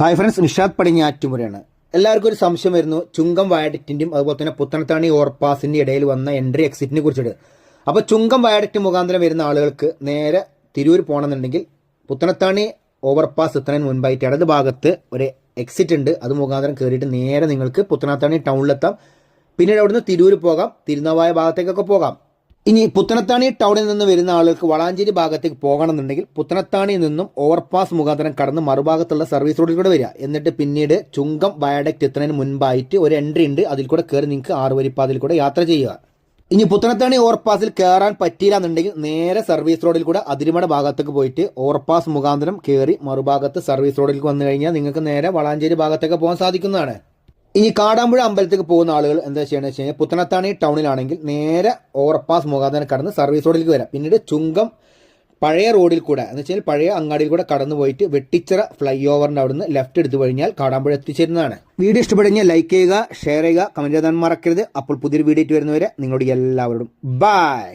Hi friends Nishad പടിഞ്ഞാറ്റുമുറയാണ് എല്ലാവർക്കും ഒരു സംശയം വരുന്നു. ചുങ്കം വയഡക്റ്റിന്റെയും അതുപോലെ തന്നെ പുത്തനത്താണി ഓവർപാസിന്റെ ഇടയിൽ വന്ന എൻട്രി എക്സിറ്റിനെ കുറിച്ചിട്ട്. അപ്പോൾ ചുങ്കം വയഡക്റ്റ് മുഖാന്തരം വരുന്ന ആളുകൾക്ക് നേരെ തിരൂർ പോകണമെന്നുണ്ടെങ്കിൽ പുത്തനത്താണി ഓവർപാസ് എത്തുന്നതിന് മുൻപായിട്ട് ഇടത് ഭാഗത്ത് ഒരു എക്സിറ്റ് ഉണ്ട്. അത് മുഖാന്തരം കയറിയിട്ട് നേരെ നിങ്ങൾക്ക് പുത്തനത്താണി ടൗണിലെത്താം പിന്നീട് അവിടുന്ന് തിരൂർ പോകാം. തിരുനാവായ ഭാഗത്തേക്കൊക്കെ പോകാം. ഇനി പുത്തനത്താണി ടൗണിൽ നിന്ന് വരുന്ന ആളുകൾക്ക് വളാഞ്ചേരി ഭാഗത്തേക്ക് പോകണമെന്നുണ്ടെങ്കിൽ പുത്തനത്താണിയിൽ നിന്നും ഓവർപാസ് മുഖാന്തരം കടന്ന് മറുഭാഗത്തുള്ള സർവീസ് റോഡിൽ കൂടെ വരിക. എന്നിട്ട് പിന്നീട് ചുങ്കം വയഡക്റ്റ് എത്തുന്നതിന് മുൻപായിട്ട് ഒരു എൻട്രി ഉണ്ട്. അതിൽ കൂടെ കയറി നിങ്ങൾക്ക് ആറുവരിപ്പാതിൽ കൂടെ യാത്ര ചെയ്യുക. ഇനി പുത്തനത്താണി ഓവർപാസിൽ കയറാൻ പറ്റിയില്ല എന്നുണ്ടെങ്കിൽ നേരെ സർവീസ് റോഡിൽ കൂടെ അതിരിമട ഭാഗത്തേക്ക് പോയിട്ട് ഓവർപാസ് മുഖാന്തരം കയറി മറുഭാഗത്ത് സർവീസ് റോഡിൽ വന്നു കഴിഞ്ഞാൽ നിങ്ങൾക്ക് നേരെ വളാഞ്ചേരി ഭാഗത്തേക്ക് പോകാൻ സാധിക്കുന്നതാണ്. ഇനി കാടാമ്പുഴ അമ്പലത്തേക്ക് പോകുന്ന ആളുകൾ എന്താ ചെയ്യണമെന്ന് വെച്ച് കഴിഞ്ഞാൽ പുത്തനത്താണി ടൗണിലാണെങ്കിൽ നേരെ ഓവർപാസ് മുഖാന്തരം കടന്ന് സർവീസ് റോഡിലേക്ക് വരാം. പിന്നീട് ചുങ്കം പഴയ റോഡിൽ കൂടെ എന്ന് വെച്ചാൽ പഴയ അങ്ങാടിയിൽ കൂടെ കടന്നു പോയിട്ട് വെട്ടിച്ചിറ ഫ്ലൈ ഓവറിന്റെ അവിടുന്ന് ലെഫ്റ്റ് എടുത്തു കഴിഞ്ഞാൽ കാടാമ്പുഴ എത്തിച്ചേരുന്നതാണ്. വീഡിയോ ഇഷ്ടപ്പെടുന്ന ലൈക്ക് ചെയ്യുക ഷെയർ ചെയ്യുക കമന്റ് ചെയ്താൽ മറക്കരുത്. അപ്പോൾ പുതിയൊരു വീഡിയോ വരുന്നവരെ നിങ്ങളോട് എല്ലാവരോടും ബൈ.